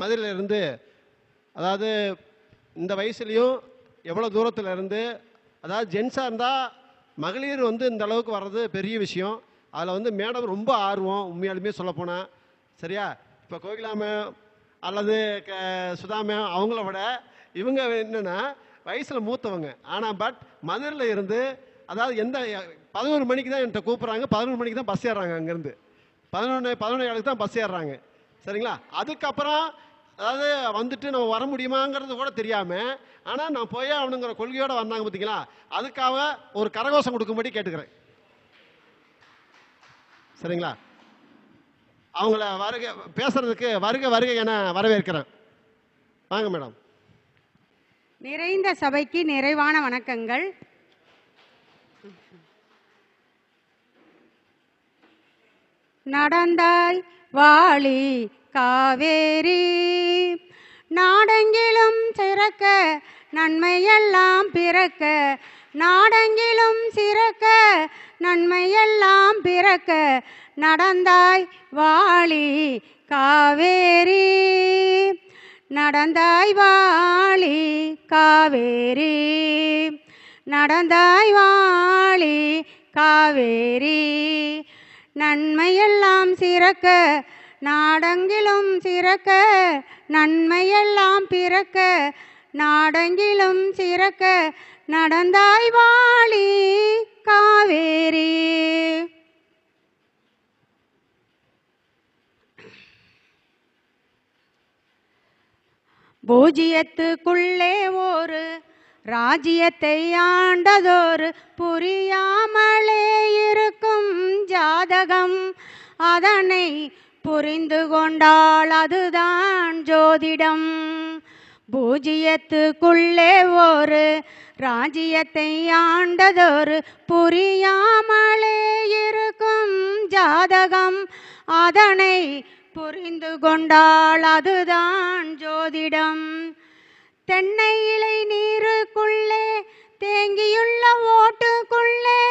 மதுரையில் இருந்து அதாவது இந்த வயசுலேயும் எவ்வளோ தூரத்தில் இருந்து அதாவது ஜென்ஸாக இருந்தால் மகளிர் வந்து இந்த அளவுக்கு வர்றது பெரிய விஷயம். அதில் வந்து மேடம் ரொம்ப ஆர்வம் உண்மையாலுமே சொல்லப்போனால் சரியா? இப்போ கோகிலாம அல்லது க சுதா அவங்கள விட இவங்க என்னென்னா வயசில் மூத்தவங்க. ஆனால் பட் மதுரையில் இருந்து அதாவது எந்த பதினோரு மணிக்கு தான் என்கிட்ட கூப்பிட்றாங்க. பதினொரு மணிக்கு தான் பஸ் ஏறுறாங்க அங்கேருந்து. பதினொன்று பதினொன்று ஏழுக்கு தான் பஸ் ஏறுறாங்க. சரிங்களா? அதுக்கப்புறம் அதாவது வந்துட்டு நம்ம வர முடியுமாங்கிறது கூட தெரியாமல் ஆனால் நான் போயே அவனுங்கிற கொள்கையோடு வந்தாங்க பார்த்தீங்களா அதுக்காக ஒரு கரகோஷம் கொடுக்கும்படி கேட்டுக்கிறேன். சரிங்களா? அவங்கள வருக பேசுறதுக்கு வருக வருகை என வரவேற்கிறேன். வாங்க மேடம். நிறைந்த சபைக்கு நிறைவான வணக்கங்கள். நடந்தாய் வாளி காவேரி. நாடெங்கிலும் சிறக்க நன்மையெல்லாம் பிறக்க. நாடெங்கிலும் சிறக்க நன்மையெல்லாம் பிறக்க. நடந்தாய் வாழி காவேரி. நடந்தாய் வாழி காவேரி. நடந்தாய் வாழி காவேரி. நன்மையெல்லாம் சிறக்க நாடெங்கிலும் சிறக்க நன்மையெல்லாம் பிறக்க நாடெங்கிலும் சிறக்க நடந்தாய் வாழி காவேரி. பூஜ்ஜியத்துக்குள்ளே ஒரு ராஜ்யத்தை ஆண்டதொரு புரியாமலே இருக்கும் ஜாதகம். அதனை புரிந்து கொண்டால் அதுதான் ஜோதிடம். பூஜ்ஜியத்துக்குள்ளே ஒரு ராஜ்யத்தை ஆண்டதொரு புரியாமலே இருக்கும் ஜாதகம். அதனை புரிந்து கொண்டால் அதுதான் ஜோதிடம். தென்னை இலை நீருக்குள்ளே தேங்கியுள்ள ஓட்டுக்குள்ளே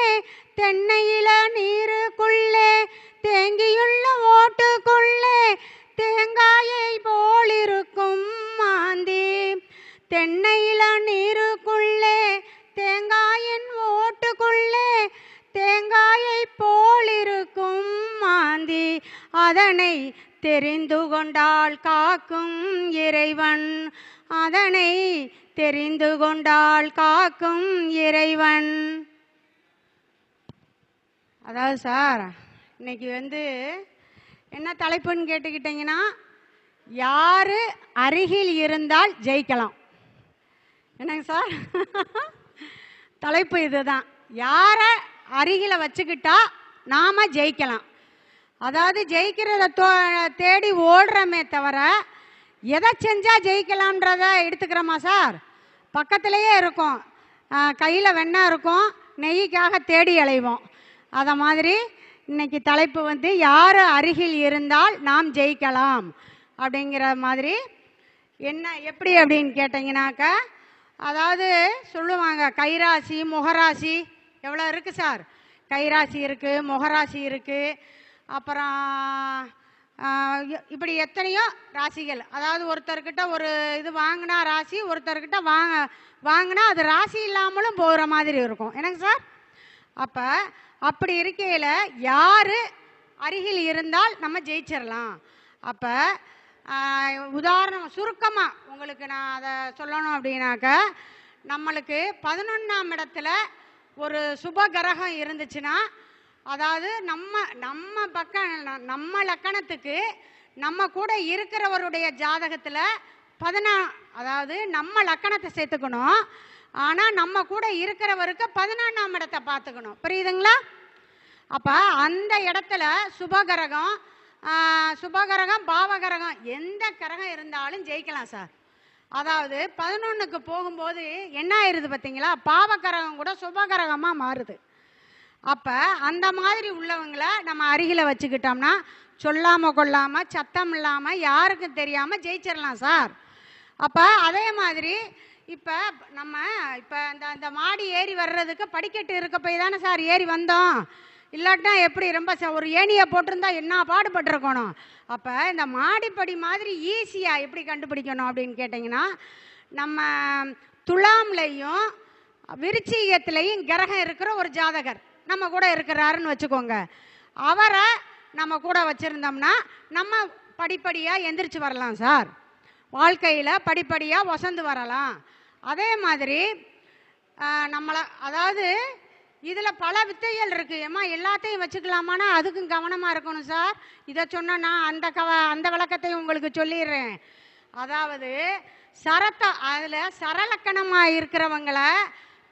தென்னையில நீருக்குள்ளே தேங்கியுள்ள ஓட்டுக்குள்ளே தேங்காயை போலிருக்கும் மாந்தி. தென்னையில நீருக்குள்ளே தேங்காயின் ஓட்டுக்குள்ளே தேங்காயை போலிருக்கும் மாந்தி. அதனை தெரிந்து கொண்டால் காக்கும் இறைவன். அதனை தெரிந்து கொண்டால் காக்கும் இறைவன். அதாவது சார் இன்னைக்கு வந்து என்ன தலைப்புன்னு கேட்டுக்கிட்டிங்கன்னா யார் அருகில் இருந்தால் ஜெயிக்கலாம். என்னங்க சார்? தலைப்பு இதுதான். யாரை அருகில் வச்சுக்கிட்டா நாம் ஜெயிக்கலாம். அதாவது ஜெயிக்கிறத தோ தேடி ஓடுறோமே தவிர எதை செஞ்சால் ஜெயிக்கலான்றத எடுத்துக்கிறோமா சார்? பக்கத்திலேயே இருக்கும். கையில் வெண்ணா இருக்கும். நெய்க்காக தேடி அலைவோம். அதை மாதிரி இன்னைக்கு தலைப்பு வந்து யார் அருகில் இருந்தால் நாம் ஜெயிக்கலாம்? அப்படிங்கிற மாதிரி. என்ன எப்படி அப்படின்னு கேட்டிங்கனாக்கா அதாவது சொல்லுவாங்க கைராசி முகராசி. எவ்வளோ இருக்குது சார்? கைராசி இருக்குது முகராசி இருக்குது அப்புறம் இப்படி எத்தனையோ ராசிகள். அதாவது ஒருத்தர்கிட்ட ஒரு இது வாங்கினா ராசி ஒருத்தர்கிட்ட வாங்க வாங்கினா அது ராசி இல்லாமலும் போகிற மாதிரி இருக்கும். என்னங்க சார்? அப்போ அப்படி இருக்கையில் யார் அருகில் இருந்தால் நம்ம ஜெயிச்சிடலாம் அப்போ உதாரணம் சுருக்கமாக உங்களுக்கு நான் அதை சொல்லணும் அப்படின்னாக்க நம்மளுக்கு பதினொன்றாம் இடத்துல ஒரு சுப கிரகம் இருந்துச்சுன்னா அதாவது நம்ம நம்ம பக்கம் நம்ம லக்கணத்துக்கு நம்ம கூட இருக்கிறவருடைய ஜாதகத்தில் பதினா அதாவது நம்ம லக்கணத்தை சேர்த்துக்கணும். ஆனால் நம்ம கூட இருக்கிறவருக்கு பதினொன்றாம் இடத்தை பார்த்துக்கணும். புரியுதுங்களா? அப்போ அந்த இடத்துல சுபகரகம் சுபகரகம் பாவகரகம் எந்த கிரகம் இருந்தாலும் ஜெயிக்கலாம் சார். அதாவது பதினொன்றுக்கு போகும்போது என்ன ஆயிருது பார்த்தீங்களா பாவகரகம் கூட சுபகரகமாக மாறுது. அப்போ அந்த மாதிரி உள்ளவங்களை நம்ம அருகில் வச்சுக்கிட்டோம்னா சொல்லாமல் கொள்ளாமல் சத்தம் இல்லாமல் யாருக்கும் தெரியாமல் ஜெயிச்சிடலாம் சார். அப்போ அதே மாதிரி இப்போ நம்ம இப்போ இந்த இந்த மாடி ஏறி வர்றதுக்கு படிக்கட்டு இருக்க போய் தானே சார் ஏறி வந்தோம். இல்லாட்டினா எப்படி ரொம்ப ச- ஒரு ஏணியை போட்டிருந்தா என்ன பாடுபட்டிருக்கணும்? அப்போ இந்த மாடிப்படி மாதிரி ஈஸியாக எப்படி கண்டுபிடிக்கணும் அப்படின்னு கேட்டிங்கன்னா நம்ம துலாம்லையும் விருச்சிகத்திலையும் கிரகம் இருக்கிற ஒரு ஜாதகர் நம்ம கூட இருக்கிறாருன்னு வச்சுக்கோங்க. அவரை நம்ம கூட வச்சுருந்தோம்னா நம்ம படிப்படியாக எந்திரிச்சு வரலாம் சார். வாழ்க்கையில் படிப்படியாக வசந்து வரலாம். அதே மாதிரி நம்மளை அதாவது இதில் பல வித்தைகள் இருக்குது ஏம்மா எல்லாத்தையும் வச்சுக்கலாமான்னா அதுக்கும் கவனமாக இருக்கணும் சார். இதை சொன்னால் நான் அந்த கவ அந்த விளக்கத்தையும் உங்களுக்கு சொல்லிடுறேன். அதாவது சரத்தை அதில் சரலக்கணமாக இருக்கிறவங்கள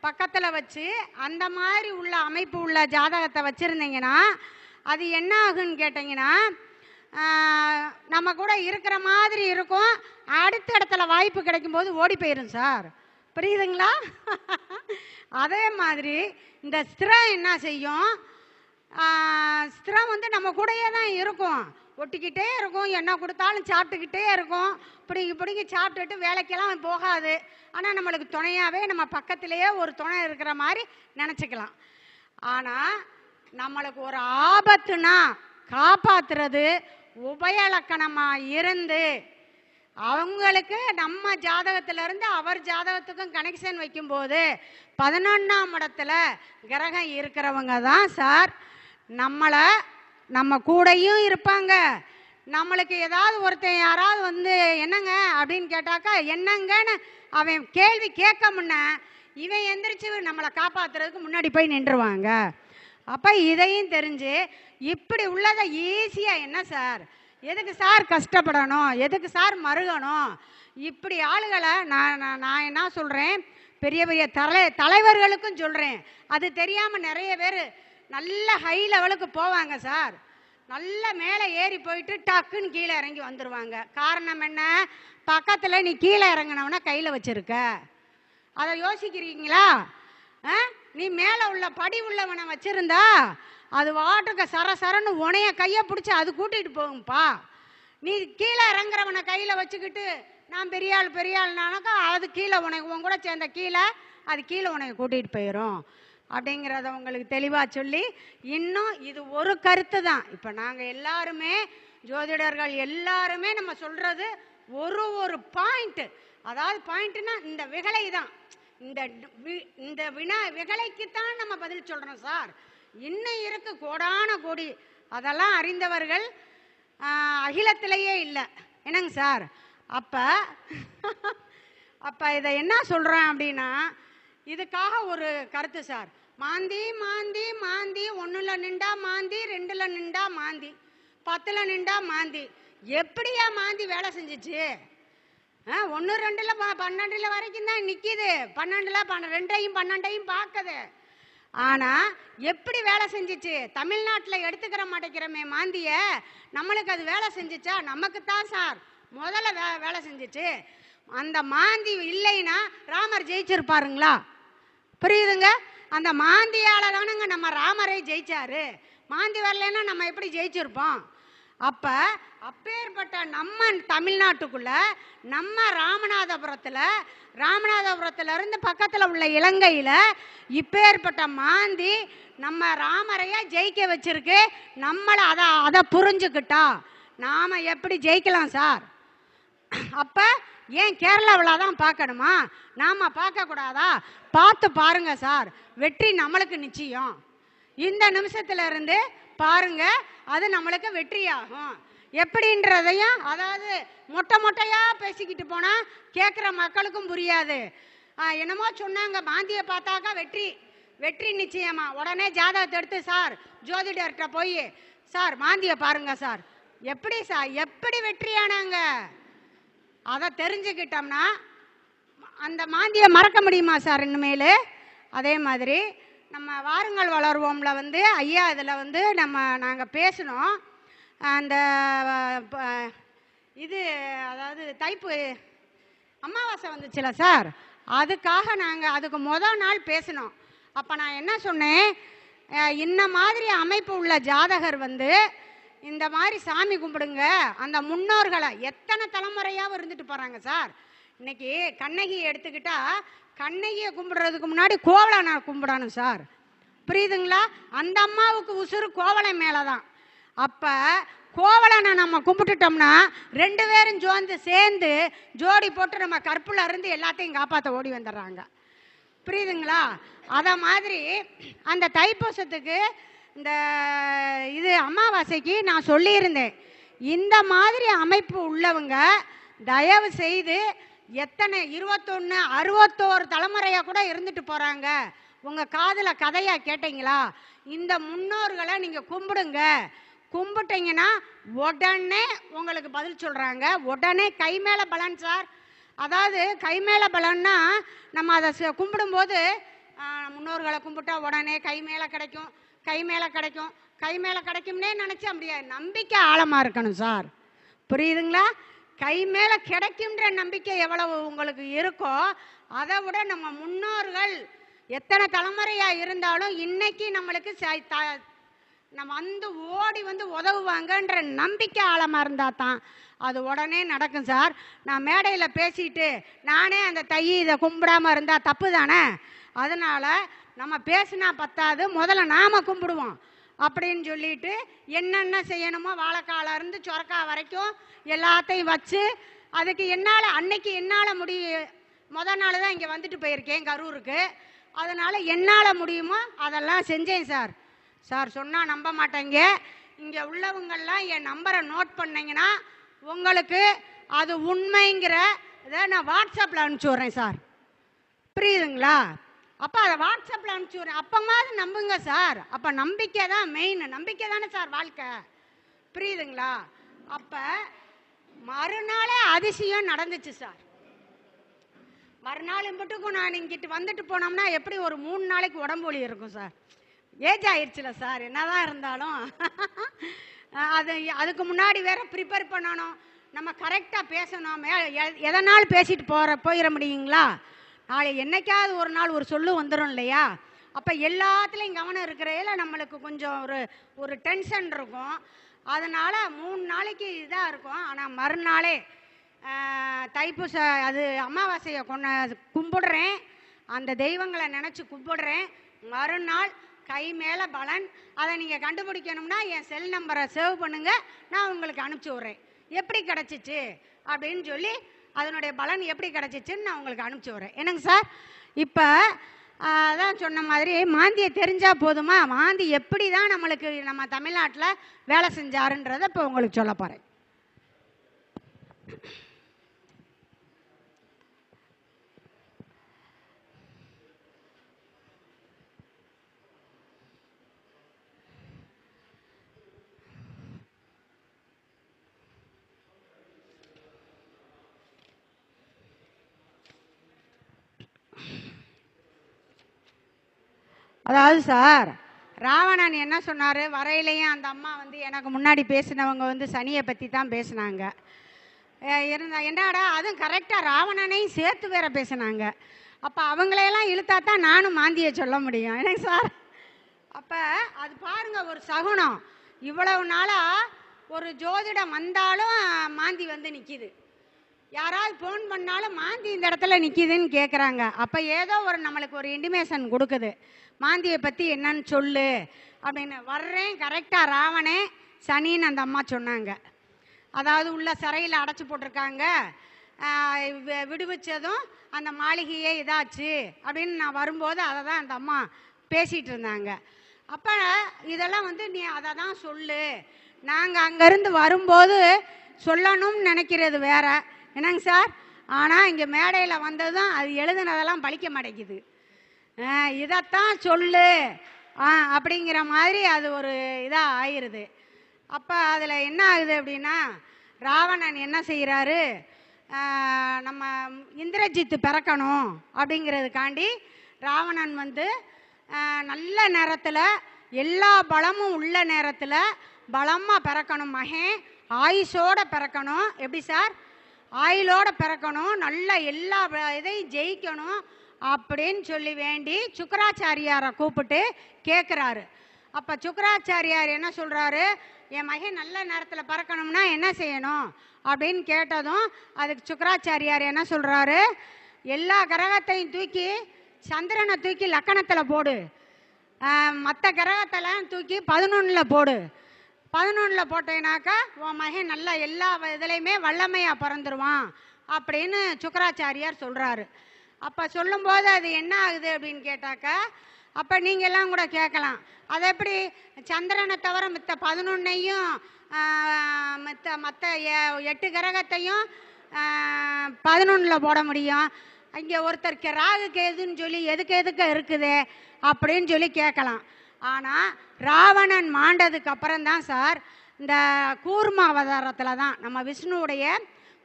பக்கத்தில் வச்சு அந்த மாதிரி உள்ள அமைப்பு உள்ள ஜாதகத்தை வச்சுருந்தீங்கன்னா அது என்ன ஆகுன்னு கேட்டிங்கன்னா நம்ம கூட இருக்கிற மாதிரி இருக்கும். அடுத்த இடத்துல வாய்ப்பு கிடைக்கும்போது ஓடி போயிடும் சார். புரியுதுங்களா? அதே மாதிரி இந்த ஸ்திரம் என்ன செய்யும்? ஸ்திரம் வந்து நம்ம கூடயே தான் இருக்கும். ஒட்டிக்கிட்டே இருக்கும். என்ன கொடுத்தாலும் சாப்பிட்டுக்கிட்டே இருக்கும். பிடிங்கி பிடிங்கி சாப்பிட்டுட்டு வேலைக்கெல்லாம் போகாது. ஆனால் நம்மளுக்கு துணையாகவே நம்ம பக்கத்திலேயே ஒரு துணை இருக்கிற மாதிரி நினச்சிக்கலாம். ஆனால் நம்மளுக்கு ஒரு ஆபத்துனா காப்பாற்றுறது உபயலக்கணமாக இருந்து அவங்களுக்கு நம்ம ஜாதகத்திலிருந்து அவர் ஜாதகத்துக்கும் கனெக்ஷன் வைக்கும்போது பதினொன்றாம் இடத்துல கிரகம் இருக்கிறவங்க தான் சார். நம்மளை நம்ம கூடயும் இருப்பாங்க. நம்மளுக்கு ஏதாவது ஒருத்தன் யாராவது வந்து என்னங்க? அப்படின்னு கேட்டாக்கா என்னங்கன்னு அவன் கேள்வி கேட்க முன்ன இவன் எந்திரிச்சு நம்மளை காப்பாத்துறதுக்கு முன்னாடி போய் நின்றுவாங்க. அப்போ இதையும் தெரிஞ்சு இப்படி உள்ளதை ஈஸியாக என்ன சார்? எதுக்கு சார் கஷ்டப்படணும்? எதுக்கு சார் மருகணும்? இப்படி ஆளுகளை நான் நான் நான் என்ன சொல்கிறேன் பெரிய பெரிய தலை தலைவர்களுக்கும் சொல்கிறேன் அது தெரியாமல் நிறைய பேர் நல்ல ஹை லெவலுக்கு போவாங்க சார். நல்ல மேலே ஏறி போயிட்டு டக்குன்னு கீழே இறங்கி வந்துடுவாங்க காரணம் என்ன? பக்கத்தில் நீ கீழே இறங்கினவனா கையில் வச்சுருக்க. அதை யோசிக்கிறீங்களா? ஆ? நீ மேலே உள்ள படி உள்ளவனை வச்சுருந்தா அது வாட்டுக்கு சர சரன்னு உனைய கையை பிடிச்சி அது கூட்டிகிட்டு போகும்ப்பா நீ கீழே இறங்குறவனை கையில் வச்சுக்கிட்டு நான் பெரிய ஆள் பெரிய ஆள்னானாக்கா அது கீழே உனக்கு உன் கூட சேர்ந்த கீழே அது கீழே உனக்கு கூட்டிகிட்டு போயிடும் அப்படிங்கிறத உங்களுக்கு தெளிவாக சொல்லி இன்னும் இது ஒரு கருத்து தான். இப்போ நாங்கள் எல்லாருமே ஜோதிடர்கள் எல்லாருமே நம்ம சொல்கிறது ஒரு ஒரு பாயிண்ட்டு அதாவது பாயிண்ட்னா இந்த விகலை தான். இந்த வி- இந்த வினா விகலைக்கு தான் நம்ம பதில் சொல்கிறோம் சார். இன்னும் இருக்கு கோடான கோடி. அதெல்லாம் அறிந்தவர்கள் அகிலத்திலேயே இல்லை. என்னங்க சார்? அப்போ அப்போ இதை என்ன சொல்கிறேன் அப்படின்னா இதுக்காக ஒரு கருத்து சார். மாந்தி மாந்தி மாந்தி ஒன்றில் நின்றா மாந்தி ரெண்டில் நின்றா மாந்தி பத்தில் நின்றா மாந்தி. எப்படியா மாந்தி வேலை செஞ்சுச்சு? ஒன்று ரெண்டில் பன்னெண்டில் வரைக்கும் தான் நிற்கிது பன்னெண்டில் பன்ன ரெண்டையும் பன்னெண்டையும் பார்க்குது. ஆனால் எப்படி வேலை செஞ்சிச்சு? தமிழ்நாட்டில் எடுத்துக்கிற மாட்டேங்கிறமே மாந்திய நம்மளுக்கு அது வேலை செஞ்சிச்சா? நமக்கு தான் சார். முதல்ல வே வேலை செஞ்சிச்சு. அந்த மாந்தி இல்லைன்னா ராமர் ஜெயிச்சிருப்பாருங்களா? புரியுதுங்க? அந்த மாந்தியால தானுங்க நம்ம ராமரை ஜெயிச்சாரு. மாந்தி வரலைன்னா நம்ம எப்படி ஜெயிச்சிருப்போம்? அப்ப அப்பேற்பட்ட நம்ம தமிழ்நாட்டுக்குள்ள நம்ம ராமநாதபுரத்துல ராமநாதபுரத்துல இருந்து பக்கத்துல உள்ள இலங்கையில இப்பேற்பட்ட மாந்தி நம்ம ராமரைய ஜெயிக்க வச்சிருக்கு. நம்மளை அதை அதை புரிஞ்சுக்கிட்டா நாம எப்படி ஜெயிக்கலாம் சார்? அப்ப ஏன் கேரளாவில் தான் பார்க்கணுமா? நாம பார்க்கக்கூடாதா பார்த்து பாருங்க சார். வெற்றி நம்மளுக்கு நிச்சயம். இந்த நிமிஷத்துல இருந்து பாருங்க அது நம்மளுக்கு வெற்றியாகும். எப்படின்றதையும் அதாவது மொட்டை மொட்டையா பேசிக்கிட்டு போனா கேட்குற மக்களுக்கும் புரியாது. ஆ, என்னமோ சொன்னாங்க மாந்தியை பார்த்தாக்கா வெற்றி வெற்றி நிச்சயமா. உடனே ஜாதகத்தை எடுத்து சார் ஜோதிடர்கிட்ட போய் சார் மாந்தியை பாருங்க சார். எப்படி சார் எப்படி வெற்றியானாங்க? அதை தெரிஞ்சுக்கிட்டோம்னா அந்த மாந்தியை மறக்க முடியுமா சார் இனிமேல்? அதே மாதிரி நம்ம வாருங்கள் வளர்வோம்ல வந்து. ஐயா இதில் வந்து நம்ம நாங்கள் பேசினோம் அந்த இது அதாவது தைப்பு அமாவாசை வந்துச்சுல சார்? அதுக்காக நாங்கள் அதுக்கு மொதல் நாள் பேசினோம் அப்போ நான் என்ன சொன்னேன்? இந்த மாதிரி அமைப்பு உள்ள ஜாதகர் வந்து இந்த மாதிரி சாமி கும்பிடுங்க. அந்த முன்னோர்களை எத்தனை தலைமுறையாகவும் இருந்துட்டு போகிறாங்க சார்? இன்னைக்கு கண்ணகியை எடுத்துக்கிட்டா கண்ணகியை கும்பிடுறதுக்கு முன்னாடி கோவலனை கும்பிடணும் சார். புரியுதுங்களா? அந்த அம்மாவுக்கு உசுறு கோவலை மேலே தான் அப்போ கோவலனை நம்ம கும்பிட்டுட்டோம்னா ரெண்டு பேரும் ஜோந்து சேர்ந்து ஜோடி போட்டு நம்ம கற்புல இருந்து எல்லாத்தையும் காப்பாற்ற ஓடி வந்துடுறாங்க. புரியுதுங்களா? அதை மாதிரி அந்த தைப்பூசத்துக்கு இந்த இது அமாவாசைக்கு நான் சொல்லியிருந்தேன். இந்த மாதிரி அமைப்பு உள்ளவங்க தயவு செய்து எத்தனை இருபத்தொன்று அறுபத்தோரு தலைமுறையாக கூட இருந்துட்டு போகிறாங்க உங்கள் காதில் கதையாக கேட்டீங்களா? இந்த முன்னோர்களை நீங்கள் கும்பிடுங்க. கும்பிட்டீங்கன்னா உடனே உங்களுக்கு பதில் சொல்கிறாங்க உடனே கை மேலே பலன் சார். அதாவது கை மேலே பலன்னா நம்ம அதை ச- கும்பிடும்போது முன்னோர்களை கும்பிட்டா உடனே கை மேலே கிடைக்கும் கை மேலே கிடைக்கும். கை மேலே கிடைக்கும்னே நினச்சா முடியாது நம்பிக்கை ஆழமாக இருக்கணும் சார். புரியுதுங்களா? கை மேலே கிடைக்கும்ன்ற நம்பிக்கை எவ்வளவு உங்களுக்கு இருக்கோ அதை விட நம்ம முன்னோர்கள் எத்தனை தலைமுறையாக இருந்தாலும் இன்னைக்கு நம்மளுக்கு ச- நம்ம வந்து ஓடி வந்து உதவுவாங்கன்ற நம்பிக்கை ஆழமாக இருந்தால் தான் அது உடனே நடக்கும் சார். நான் மேடையில் பேசிட்டு நானே அந்த தை இதை கும்பிடாம இருந்தால் தப்பு தானே? அதனால் நம்ம பேசினா பத்தாது முதல்ல நாம் கும்பிடுவோம். அப்படின்னு சொல்லிட்டு என்னென்ன செய்யணுமோ வாழைக்கால இருந்து சொரக்காய் வரைக்கும் எல்லாத்தையும் வச்சு அதுக்கு என்னால் அன்னைக்கு என்னால் முடிய முத நாள் தான் இங்கே வந்துட்டு போயிருக்கேன் கரூருக்கு அதனால் என்னால் முடியுமோ அதெல்லாம் செஞ்சேன் சார். சார் சொன்னால் நம்ப மாட்டேங்க. இங்கே உள்ளவங்கள்லாம் என் நம்பரை நோட் பண்ணிங்கன்னா உங்களுக்கு அது உண்மைங்கிற இதை நான் வாட்ஸ்அப்பில் அனுப்பிச்சி விட்றேன் சார். புரியுதுங்களா? அப்போ அதை வாட்ஸ்அப்பில் அனுப்பிச்சி விட்றேன். அப்போமாவது நம்புங்க சார். அப்போ நம்பிக்கை தான் மெயின் நம்பிக்கை தானே சார் வாழ்க்கை. புரியுதுங்களா? அப்போ மறுநாளே அதிசயம் நடந்துச்சு சார். மறுநாள் மட்டுக்கும் நான் இங்கிட்டு வந்துட்டு போனோம்னா எப்படி ஒரு மூணு நாளைக்கு உடம்பு ஒளி இருக்கும் சார்? ஏஜ் ஆயிடுச்சுல சார். என்னதான் இருந்தாலும். அது அதுக்கு முன்னாடி வேற ப்ரிப்பேர் பண்ணணும். நம்ம கரெக்டாக பேசணும். எதனால் எதனாலும் பேசிட்டு போகிற போயிட முடியுங்களா? நாளை என்னைக்காவது ஒரு நாள் ஒரு சொல்லு வந்துடும் இல்லையா? அப்போ எல்லாத்துலேயும் கவனம் இருக்கிறதுல நம்மளுக்கு கொஞ்சம் ஒரு ஒரு டென்ஷன் இருக்கும். அதனால் மூணு நாளைக்கு இதாக இருக்கும். ஆனால் மறுநாளே தைப்பூச அது அமாவாசையை கொண்டு கும்பிடுறேன். அந்த தெய்வங்களை நினச்சி கும்பிடுறேன். மறுநாள் கை மேலே பலன். அதை நீங்கள் கண்டுபிடிக்கணும்னா என் செல் நம்பரை சேவ் பண்ணுங்கள் நான் உங்களுக்கு அனுப்பிச்சி விட்றேன். எப்படி கிடச்சிச்சு? அப்படின்னு சொல்லி அதனுடைய பலன் எப்படி கிடச்சிச்சுன்னு நான் உங்களுக்கு அனுப்பிச்சி விட்றேன். என்னங்க சார்? இப்போ அதான் சொன்ன மாதிரி மாந்தியை தெரிஞ்சால் போதுமா? மாந்தி எப்படி தான் நம்மளுக்கு நம்ம தமிழ்நாட்டில் வேலை செஞ்சாருன்றதை இப்போ உங்களுக்கு சொல்ல போகிறேன் அதாவது சார் ராவணன் என்ன சொன்னார்? வரையிலையும் அந்த அம்மா வந்து எனக்கு முன்னாடி பேசினவங்க வந்து சனியை பற்றி தான் பேசினாங்க. இருந்தா என்னடா அதுவும் கரெக்டாக ராவணனையும் சேர்த்து வேற பேசினாங்க. அப்போ அவங்களையெல்லாம் இழுத்தா தான் நானும் மாந்தியை சொல்ல முடியும். எனக்கு சார்? அப்போ அது பாருங்கள் ஒரு சகுனம். இவ்வளவு நாளாக ஒரு ஜோதிடம் வந்தாலும் மாந்தி வந்து நிற்கிது யாராவது ஃபோன் பண்ணாலும் மாந்தி இந்த இடத்துல நிற்கிதுன்னு கேட்குறாங்க அப்போ ஏதோ ஒரு நம்மளுக்கு ஒரு இன்டிமேஷன் கொடுக்குது. மாந்தியை பற்றி என்னன்னு சொல்லு அப்படின்னு வர்றேன். கரெக்டாக ராவணே சனின்னு அந்த அம்மா சொன்னாங்க. அதாவது உள்ள சிறையில் அடைச்சி போட்டிருக்காங்க. வி- விடுவிச்சதும் அந்த மாளிகையே இதாச்சு அப்படின்னு நான் வரும்போது அதை தான் அந்த அம்மா பேசிகிட்டு இருந்தாங்க. அப்போ இதெல்லாம் வந்து நீ அதை தான் சொல்லு. நாங்கள் அங்கேருந்து வரும்போது சொல்லணும்னு நினைக்கிறது வேற. என்னங்க சார்? ஆனால் இங்கே மேடையில் வந்ததும் அது எழுதுனதெல்லாம் பலிக்க மாட்டேங்குது. இதைத்தான் சொல்லு. அப்படிங்கிற மாதிரி அது ஒரு இதாக ஆயிடுது அப்போ அதில் என்ன ஆகுது அப்படின்னா ராவணன் என்ன செய்கிறாரு நம்ம இந்திரஜித்து பிறக்கணும் அப்படிங்கிறதுக்காண்டி ராவணன் வந்து நல்ல நேரத்தில் எல்லா பலமும் உள்ள நேரத்தில் பலமாக பிறக்கணும். மகன் ஆயுஷோட பிறக்கணும். எப்படி சார்? ஆயுளோட பிறக்கணும். நல்ல எல்லா இதையும் ஜெயிக்கணும். அப்படின்னு சொல்லி வேண்டி சுக்கராச்சாரியாரை கூப்பிட்டு கேட்குறாரு அப்போ சுக்கராச்சாரியார் என்ன சொல்கிறாரு என் மகன் நல்ல நேரத்தில் பறக்கணும்னா என்ன செய்யணும்? அப்படின்னு கேட்டதும் அதுக்கு சுக்கராச்சாரியார் என்ன சொல்கிறாரு எல்லா கிரகத்தையும் தூக்கி சந்திரனை தூக்கி லக்கணத்தில் போடு. மற்ற கிரகத்தெல்லாம் தூக்கி பதினொன்றில் போடு. பதினொன்றில் போட்டேனாக்கா உன் மகன் நல்லா எல்லா இதுலேயுமே வல்லமையாக பிறந்துருவான் அப்படின்னு சுக்கராச்சாரியார் சொல்கிறாரு அப்போ சொல்லும்போது அது என்ன ஆகுது அப்படின்னு கேட்டாக்கா அப்போ நீங்கள் எல்லாம் கூட கேட்கலாம். அது எப்படி? சந்திரனை தவிர மித்த பதினொன்னையும் மற்ற மற்ற எட்டு கிரகத்தையும் பதினொன்றில் போட முடியும். இங்கே ஒருத்தருக்கு ராகு கேதுன்னு சொல்லி எதுக்கு எதுக்கு இருக்குது அப்படின்னு சொல்லி கேட்கலாம். ஆனால் ராவணன் மாண்டதுக்கு அப்புறம்தான் சார் இந்த கூர்ம அவதாரத்தில் தான் நம்ம விஷ்ணுவுடைய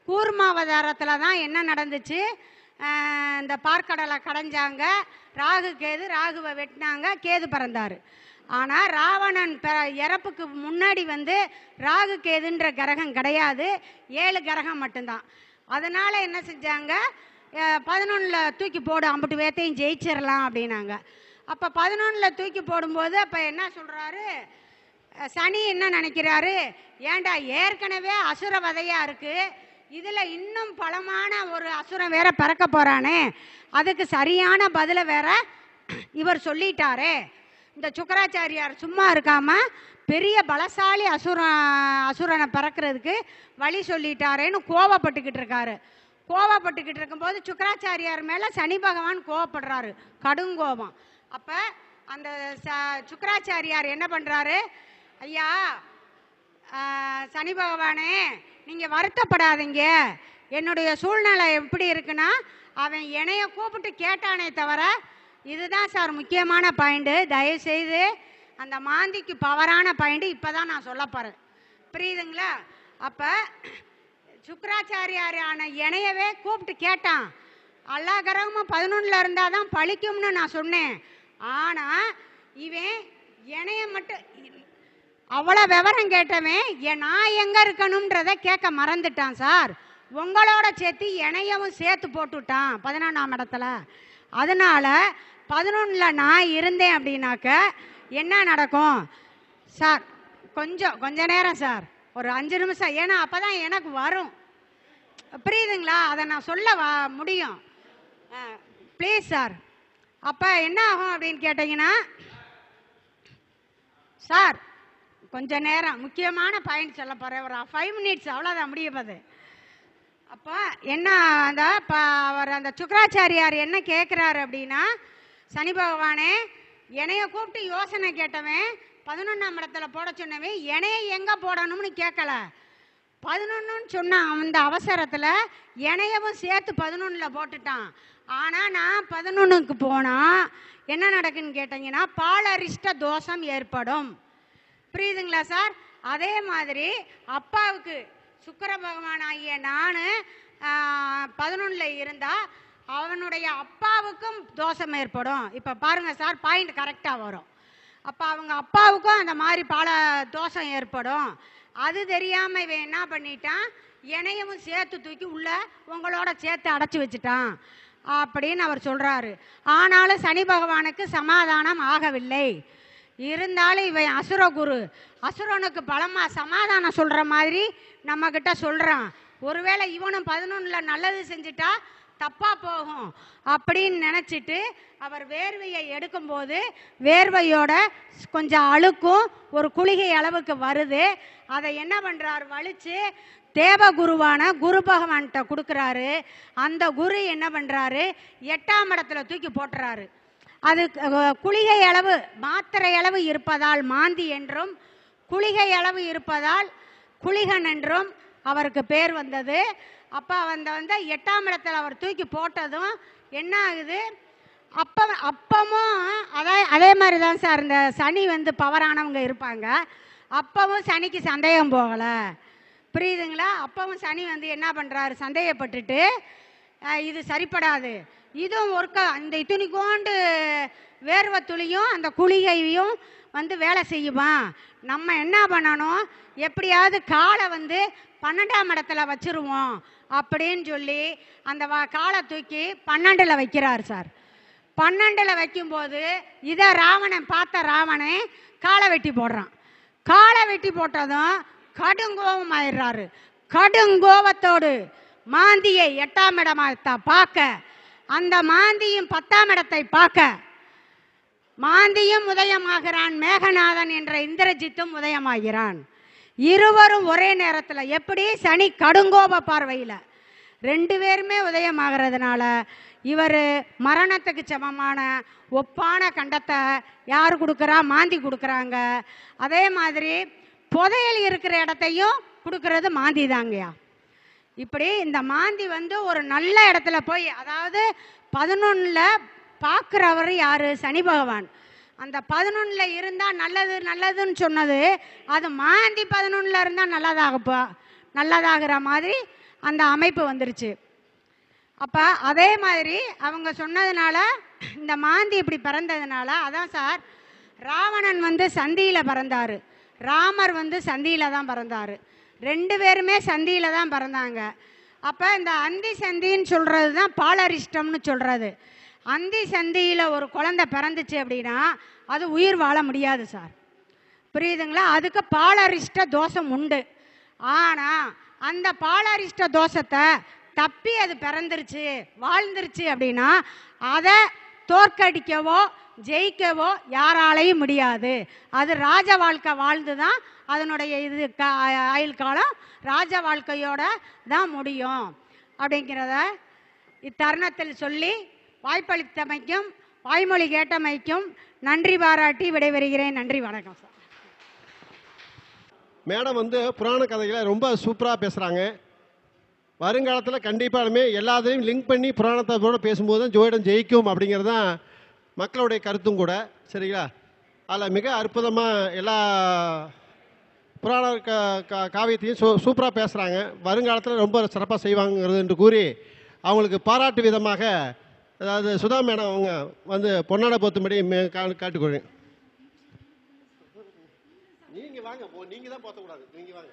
கூர்ம அவதாரத்தில் தான் என்ன நடந்துச்சு? இந்த பார்க்கடலை கடைஞ்சாங்க. ராகு கேது ராகுவை வெட்டினாங்க. கேது பிறந்தார். ஆனால் ராவணன் பிற இறப்புக்கு முன்னாடி வந்து ராகு கேதுன்ற கிரகம் கிடையாது. ஏழு கிரகம் மட்டும்தான். அதனால் என்ன செஞ்சாங்க? பதினொன்றில் தூக்கி போடு அம்பட்டு வேத்தையும் ஜெயிச்சிடலாம் அப்படின்னாங்க. அப்போ பதினொன்றில் தூக்கி போடும்போது அப்போ என்ன சொல்கிறாரு சனி என்ன நினைக்கிறாரு? ஏன்டா ஏற்கனவே அசுர வதையாக இருக்குது இதில் இன்னும் பலமான ஒரு அசுரம் வேற பிறக்க போகிறானே அதுக்கு சரியான பதிலை வேற இவர் சொல்லிட்டாரே. இந்த சுக்கராச்சாரியார் சும்மா இருக்காம பெரிய பலசாலி அசுர அசுரனை பிறக்கிறதுக்கு வழி சொல்லிட்டாரேன்னு கோவப்பட்டுக்கிட்டு இருக்காரு. கோவப்பட்டுக்கிட்டு இருக்கும்போது சுக்கராச்சாரியார் மேலே சனி பகவான் கோவப்படுறாரு. கடுங்கோபம் அப்போ அந்த ச சுக்கராச்சாரியார் என்ன பண்ணுறாரு ஐயா சனி பகவானே நீங்கள் வருத்தப்படாதீங்க. என்னுடைய சூழ்நிலை எப்படி இருக்குன்னா அவன் என்னைய கூப்பிட்டு கேட்டானே தவிர இதுதான் சார் முக்கியமான பாயிண்ட்டு தயவுசெய்து அந்த மாந்திக்கு பவரான பாயிண்ட்டு இப்போ தான் நான் சொல்ல போகிறேன் புரியுதுங்களா? அப்போ சுக்கராச்சாரியாரான இணையவே கூப்பிட்டு கேட்டான். எல்லா கிரகமும் பதினொன்றில் இருந்தால் தான் பழிக்கும்னு நான் சொன்னேன். ஆனால் இவன் இணைய மட்டும் அவ்வளோ விவரம் கேட்டவன் என் நான் எங்கே இருக்கணுன்றதை கேட்க மறந்துட்டான் சார். உங்களோட சேர்த்து இணையவும் சேர்த்து போட்டுவிட்டான் பதினொன்றாம் இடத்துல. அதனால பதினொன்றில் நான் இருந்தேன் அப்படின்னாக்க என்ன நடக்கும்? சார் கொஞ்சம் கொஞ்ச நேரம் சார். ஒரு அஞ்சு நிமிஷம். ஏன்னா அப்போ தான் எனக்கு வரும். புரியுதுங்களா? அதை நான் சொல்ல வா முடியும் ப்ளீஸ் சார். அப்போ என்ன ஆகும் அப்படின்னு கேட்டிங்கன்னா சார் கொஞ்ச நேரம். முக்கியமான பாயிண்ட் சொல்ல போகிறேன் ஒரு ஃபைவ் மினிட்ஸ் அவ்வளோதான் முடியும் அது அப்போ என்ன அந்த ப அவர் அந்த சுக்கராச்சாரியார் என்ன கேட்குறாரு அப்படின்னா சனி பகவானே என்னைய கூப்பிட்டு யோசனை கேட்டவன் பதினொன்றாம் இடத்துல போட சொன்னவன் என்னைய எங்கே போடணும்னு கேட்கல பதினொன்றுன்னு சொன்னான் அந்த அவசரத்தில் இணையவும் சேர்த்து பதினொன்றில் போட்டுட்டான். ஆனால் நான் பதினொன்றுக்கு போனால் என்ன நடக்குன்னு கேட்டிங்கன்னா பாலரிஷ்ட தோஷம் ஏற்படும். புரியுதுங்களா சார்? அதே மாதிரி அப்பாவுக்கு சுக்கர பகவான் ஆகிய நான் பதினொன்றில் இருந்தால் அவனுடைய அப்பாவுக்கும் தோஷம் ஏற்படும். இப்போ பாருங்கள் சார் பாயிண்ட் கரெக்டாக வரும். அப்போ அவங்க அப்பாவுக்கும் அந்த மாதிரி பல தோஷம் ஏற்படும். அது தெரியாமல் இவன் என்ன பண்ணிட்டான்? இணையவும் சேர்த்து தூக்கி உள்ள உங்களோட சேர்த்து அடைச்சி வச்சுட்டான் அப்படின்னு அவர் சொல்கிறாரு ஆனாலும் சனி பகவானுக்கு சமாதானம் ஆகவில்லை. இருந்தாலும் இவன் அசுர குரு. அசுரனுக்கு பலமாக சமாதானம் சொல்கிற மாதிரி நம்மக்கிட்ட சொல்கிறான் ஒருவேளை இவனும் பதினொன்றில் நல்லது செஞ்சுட்டா தப்பாக போகும் அப்படின்னு நினச்சிட்டு அவர் வேர்வையை எடுக்கும்போது வேர்வையோட கொஞ்சம் அழுக்கும் ஒரு குளிகை அளவுக்கு வருது. அதை என்ன பண்ணுறார் வலிச்சு தேவகுருவான குரு பகவான்கிட்ட கொடுக்குறாரு. அந்த குரு என்ன பண்ணுறாரு எட்டாம் இடத்துல தூக்கி போட்டுறாரு. அது குளிகை அளவு மாத்திரை அளவு இருப்பதால் மாந்தி என்றும் குளிகை அளவு இருப்பதால் குளிகன் என்றும் அவருக்கு பேர் வந்தது. அப்போ அந்த வந்து எட்டாம் இடத்துல அவர் தூக்கி போட்டதும் என்ன ஆகுது? அப்போ அப்பமும் அதே அதே மாதிரி தான் சார் இந்த சனி வந்து பவரானவங்க இருப்பாங்க. அப்பவும் சனிக்கு சந்தேகம் போகலை. புரியுதுங்களா? அப்பவும் சனி வந்து என்ன பண்ணுறாரு சந்தேகப்பட்டுட்டு இது சரிப்படாது. இதுவும் ஒர்க்க இந்த துணிக்கோண்டு வேர்வை துளியும் அந்த குளிகையும் வந்து வேலை செய்யுமா? நம்ம என்ன பண்ணணும்? எப்படியாவது காலை வந்து பன்னெண்டாம் இடத்துல வச்சிருவோம் அப்படின்னு சொல்லி அந்த வ காலை தூக்கி பன்னெண்டில் வைக்கிறார் சார். பன்னெண்டில் வைக்கும்போது இதை ராவணன் பார்த்த ராவணன் காலை வெட்டி போடுறான். காலை வெட்டி போட்டதும் கடுங்கோபம் ஆயிடுறாரு. கடுங்கோபத்தோடு மாந்தியை எட்டாம் இடத்தை பார்க்க அந்த மாந்தியும் பத்தாம் இடத்தை பார்க்க. மாந்தியும் உதயமாகிறான் மேகநாதன் என்ற இந்திரஜித்தும் உதயமாகிறான். இருவரும் ஒரே நேரத்தில் எப்படி? சனி கடுங்கோப பார்வையில். ரெண்டு பேருமே உதயமாகிறதுனால இவர் மரணத்துக்கு சமமான ஒப்பான கண்டத்தை யார் கொடுக்குறா? மாந்தி கொடுக்குறாங்க. அதே மாதிரி புதையல் இருக்கிற இடத்தையும் கொடுக்கறது மாந்தி தாங்கயா இப்படி இந்த மாந்தி வந்து ஒரு நல்ல இடத்துல போய் அதாவது பதினொன்றில் பார்க்குறவர் யார்? சனி பகவான். அந்த பதினொன்றில் இருந்தால் நல்லது நல்லதுன்னு சொன்னது அது மாந்தி பதினொன்றில் இருந்தால் நல்லதாகப்போ நல்லதாகிற மாதிரி அந்த அமைப்பு வந்துருச்சு. அப்போ அதே மாதிரி அவங்க சொன்னதுனால இந்த மாந்தி இப்படி பிறந்ததுனால அதான் சார் ராவணன் வந்து சந்தியில் பிறந்தார். ராமர் வந்து சந்தியில் தான் பிறந்தார். ரெண்டு பேருமே சந்தியில் தான் பிறந்தாங்க. அப்போ இந்த அந்தி சந்தின்னு சொல்கிறது தான் பாலரிஷ்டம்னு சொல்கிறது அந்தி சந்தியில் ஒரு குழந்தை பிறந்துச்சு அப்படின்னா அது உயிர் வாழ முடியாது சார். புரியுதுங்களா? அதுக்கு பாலரிஷ்ட தோஷம் உண்டு. ஆனால் அந்த பாலரிஷ்ட தோஷத்தை தப்பி அது பிறந்துருச்சு வாழ்ந்துருச்சு அப்படின்னா அதை தோற்கடிக்கவோ ஜெயிக்கவோ யாராலையும் முடியாது. அது ராஜ வாழ்க்கை வாழ்ந்து தான் அதனுடைய இது க ஆயுள் காலம் ராஜ வாழ்க்கையோட தான் முடியும். அப்படிங்கிறத இத்தருணத்தில் சொல்லி வாய்ப்பளித்தமைக்கும் வாய்மொழி கேட்டமைக்கும் நன்றி பாராட்டி விடைபெறுகிறேன். நன்றி வணக்கம் சார். மேடம் வந்து புராண கதைகளை ரொம்ப சூப்பராக பேசுகிறாங்க வருங்காலத்தில் கண்டிப்பாலுமே எல்லாத்தையும் லிங்க் பண்ணி புராணத்தோட பேசும்போது தான் ஜோயிடம் ஜெயிக்கும் அப்படிங்கிறது தான் மக்களுடைய கருத்தும் கூட. சரிங்களா? அதில் மிக அற்புதமாக எல்லா புராண க க- காவியத்தையும் சூ சூப்பராக பேசுகிறாங்க வருங்காலத்தில் ரொம்ப சிறப்பாக செய்வாங்கிறது என்று கூறி அவங்களுக்கு பாராட்டு விதமாக அதாவது சுதா மேடம் அவங்க வந்து பொன்னாட போத்தும்படி கா- காட்டுக்கொள்கிறேன் நீங்கள் வாங்க நீங்கள் தான் போத்தக்கூடாது. நீங்கள் வாங்க.